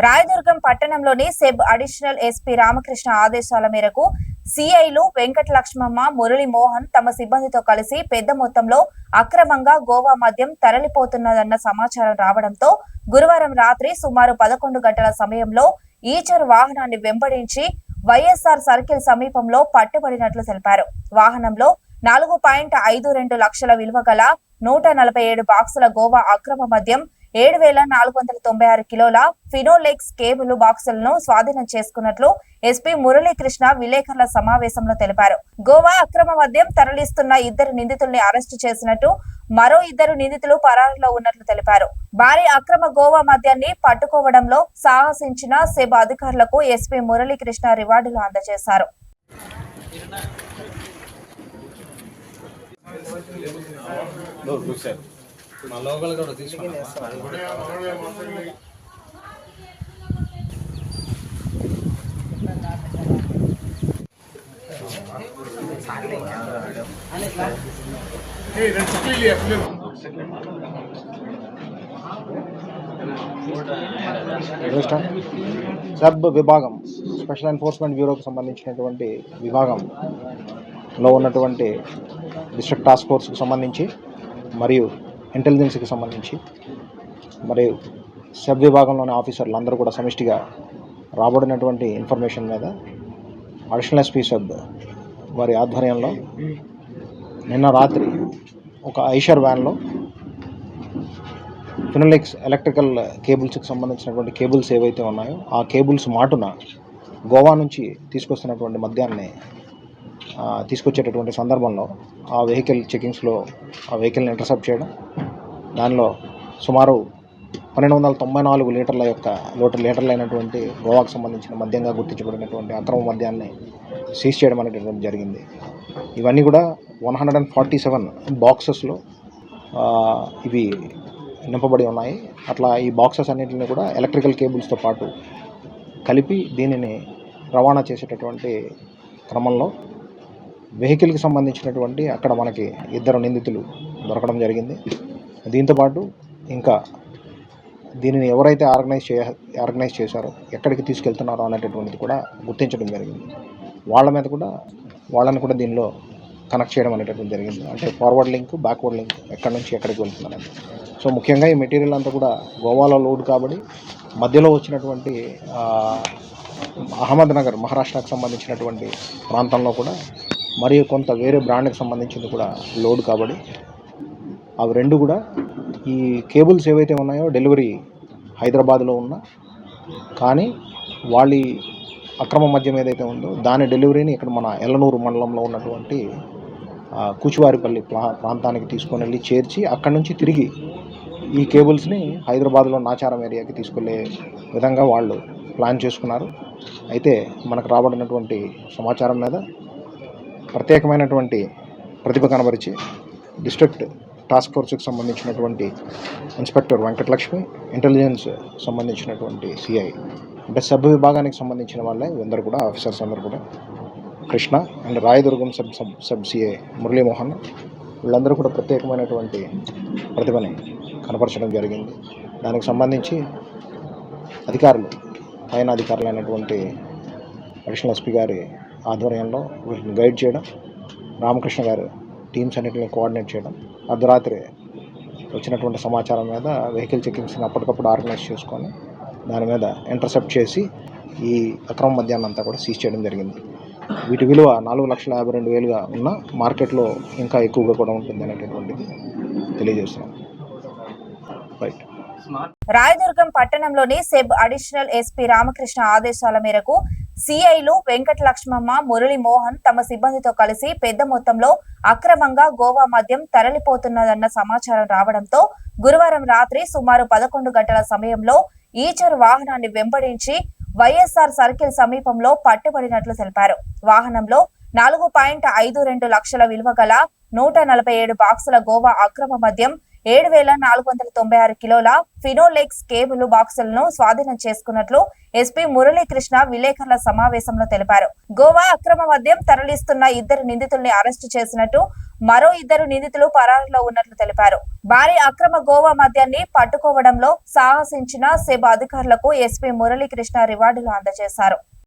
రాయదుర్గం పట్టణంలోని SEB additional SP Ramakrishna ఆదేశాల మేరకు సిఐలు వెంకట లక్ష్మమ్మ మురళి మోహన్ తమ సిబ్బందితో కలిసి పెద్ద మొత్తంలో అక్రమంగా గోవా మద్యం తరలిపోతున్నదన్న సమాచారం రావడంతో గురువారం రాత్రి సుమారు పదకొండు గంటల సమయంలో ఈచర్ వాహనాన్ని వెంబడించి వైఎస్ఆర్ సర్కిల్ సమీపంలో పట్టుబడినట్లు తెలిపారు. వాహనంలో నాలుగు పాయింట్ ఐదు రెండు లక్షల విలువ గల నూట నలభై ఏడు బాక్సుల గోవా అక్రమ మద్యం ఏడు వేల నాలుగు వందల తొంభై ఆరు కిలోల ఫినోలెక్స్ కేబుల్ బాక్సులను స్వాధీనం చేసుకున్నట్లు ఎస్పీ మురళీకృష్ణ విలేకరుల సమావేశంలో తెలిపారు. గోవా అక్రమ మద్యం తరలిస్తున్న ఇద్దరు నిందితుల్ని అరెస్టు చేసినట్టు మరో ఇద్దరు నిందితులు పరారులో ఉన్నట్లు తెలిపారు. భారీ అక్రమ గోవా మద్యాన్ని పట్టుకోవడంలో సాహసించిన సెబ్ అధికారులకు ఎస్పీ మురళీకృష్ణ రివార్డులు అందజేశారు. మా లోకల్ కూడా తీసుకున్నాం. సబ్ విభాగం స్పెషల్ ఎన్ఫోర్స్మెంట్ బ్యూరోకి సంబంధించినటువంటి విభాగంలో ఉన్నటువంటి డిస్ట్రిక్ట్ టాస్క్ ఫోర్స్కి సంబంధించి మరియు ఇంటెలిజెన్స్కి సంబంధించి. మరియు సబ్ విభాగంలోని ఆఫీసర్లు అందరూ కూడా సమిష్టిగా రాబడినటువంటి ఇన్ఫర్మేషన్ మీద అడిషనల్ ఎస్పీ సబ్ వారి ఆధ్వర్యంలో నిన్న రాత్రి ఒక ఐషర్ వ్యాన్లో ఫినోలెక్స్ ఎలక్ట్రికల్ కేబుల్స్కి సంబంధించినటువంటి కేబుల్స్ ఏవైతే ఉన్నాయో ఆ కేబుల్స్ మాటున గోవా నుంచి తీసుకొస్తున్నటువంటి మద్యాన్ని తీసుకొచ్చేటటువంటి సందర్భంలో ఆ వెహికల్ చెకింగ్స్లో ఆ వెహికల్ని ఇంటర్సెప్ట్ చేయడం దానిలో సుమారు పన్నెండు వందల తొంభై నాలుగు లీటర్ల యొక్క లోటర్ లీటర్లు అయినటువంటి గోవాకు సంబంధించిన మద్యంగా గుర్తించబడినటువంటి అక్రమ మద్యాన్ని సీజ్ చేయడం అనేటటువంటి జరిగింది. ఇవన్నీ కూడా one hundred and forty seven బాక్సెస్లో ఇవి నింపబడి ఉన్నాయి. అట్లా ఈ బాక్సెస్ అన్నింటిని కూడా ఎలక్ట్రికల్ కేబుల్స్తో పాటు కలిపి దీనిని రవాణా చేసేటటువంటి క్రమంలో వెహికల్కి సంబంధించినటువంటి అక్కడ మనకి ఇద్దరు నిందితులు దొరకడం జరిగింది. దీంతోపాటు ఇంకా దీనిని ఎవరైతే ఆర్గనైజ్ చే ఆర్గనైజ్ చేశారో ఎక్కడికి తీసుకెళ్తున్నారో అనేటటువంటిది కూడా గుర్తించడం జరిగింది. వాళ్ళ మీద కూడా వాళ్ళని కూడా దీనిలో కనెక్ట్ చేయడం అనేటటువంటి జరిగింది. అంటే ఫార్వర్డ్ లింక్ బ్యాక్వర్డ్ లింక్ ఎక్కడి నుంచి ఎక్కడికి వెళ్తున్నారని. సో ముఖ్యంగా ఈ మెటీరియల్ అంతా కూడా గోవాలో లోడ్ కాబట్టి మధ్యలో వచ్చినటువంటి అహ్మద్ నగర్ మహారాష్ట్రకు సంబంధించినటువంటి ప్రాంతంలో కూడా మరియు కొంత వేరే బ్రాండ్కి సంబంధించింది కూడా లోడ్ కాబట్టి అవి రెండు కూడా ఈ కేబుల్స్ ఏవైతే ఉన్నాయో డెలివరీ హైదరాబాద్లో ఉన్న కానీ వాళ్ళ అక్రమ మద్యం ఏదైతే ఉందో దాని డెలివరీని ఇక్కడ మన ఎల్లనూరు మండలంలో ఉన్నటువంటి కూచివారిపల్లి ప్రా ప్రాంతానికి తీసుకొని వెళ్ళి చేర్చి అక్కడి నుంచి తిరిగి ఈ కేబుల్స్ని హైదరాబాద్లో నాచారం ఏరియాకి తీసుకెళ్ళే విధంగా వాళ్ళు ప్లాన్ చేసుకున్నారు. అయితే మనకు రాబడినటువంటి సమాచారం మీద ప్రత్యేకమైనటువంటి ప్రతిభ కనబరిచి డిస్ట్రిక్ట్ టాస్క్ ఫోర్స్కి సంబంధించినటువంటి ఇన్స్పెక్టర్ వెంకటలక్ష్మి ఇంటెలిజెన్స్ సంబంధించినటువంటి సిఐ అంటే సబ్ విభాగానికి సంబంధించిన వాళ్ళే. అందరూ కూడా ఆఫీసర్స్ అందరూ కూడా. Krishna and Rayadurgam sub sub sub CI Muralimohan వీళ్ళందరూ కూడా ప్రత్యేకమైనటువంటి ప్రతిభని కనపరచడం జరిగింది. దానికి సంబంధించి అధికారులు పైన అధికారులైనటువంటి అడిషనల్ ఎస్పీ గారి ఆధ్వర్యంలో వీటిని గైడ్ చేయడం రామకృష్ణ గారు టీమ్స్ అన్నిటిని కోఆర్డినేట్ చేయడం అర్ధరాత్రి వచ్చినటువంటి సమాచారం మీద వెహికల్ చెకింగ్స్ని అప్పటికప్పుడు ఆర్గనైజ్ చేసుకొని దాని మీద ఇంటర్సెప్ట్ చేసి ఈ అక్రమ మద్యాన్ని అంతా కూడా సీజ్ చేయడం జరిగింది. వీటి విలువ నాలుగు లక్షల యాభై రెండు వేలుగా ఉన్న మార్కెట్లో ఇంకా ఎక్కువగా కూడా ఉంటుంది అనేటటువంటిది తెలియజేస్తున్నాం. రైట్ రాయదుర్గం పట్టణంలోని సెబ్ అడిషనల్ ఎస్పీ రామకృష్ణ ఆదేశాల మేరకు సిఐలు వెంకట లక్ష్మమ్మ మురళి మోహన్ తమ సిబ్బందితో కలిసి పెద్ద మొత్తంలో అక్రమంగా గోవా మద్యం తరలిపోతున్నదన్న సమాచారం రావడంతో గురువారం రాత్రి సుమారు పదకొండు గంటల సమయంలో ఈచర్ వాహనాన్ని వెంబడించి వైఎస్ఆర్ సర్కిల్ సమీపంలో పట్టుబడినట్లు తెలిపారు. వాహనంలో నాలుగు పాయింట్ ఐదు రెండు లక్షల విలువ గల నూట నలభై ఏడు బాక్సుల గోవా అక్రమ మద్యం ఏడు వేల నాలుగు వందల తొంభై ఆరు కిలోల ఫినోలెక్స్ కేబుల్ బాక్సులను స్వాధీనం చేసుకున్నట్లు ఎస్పీ మురళీకృష్ణ విలేకరుల సమావేశంలో తెలిపారు. గోవా అక్రమ మద్యం తరలిస్తున్న ఇద్దరు నిందితుల్ని అరెస్టు చేసినట్టు మరో ఇద్దరు నిందితులు పరారులో ఉన్నట్లు తెలిపారు. భారీ అక్రమ గోవా మద్యాన్ని పట్టుకోవడంలో సాహసించిన సెబ్ అధికారులకు ఎస్పీ మురళీకృష్ణ రివార్డులు అందజేశారు.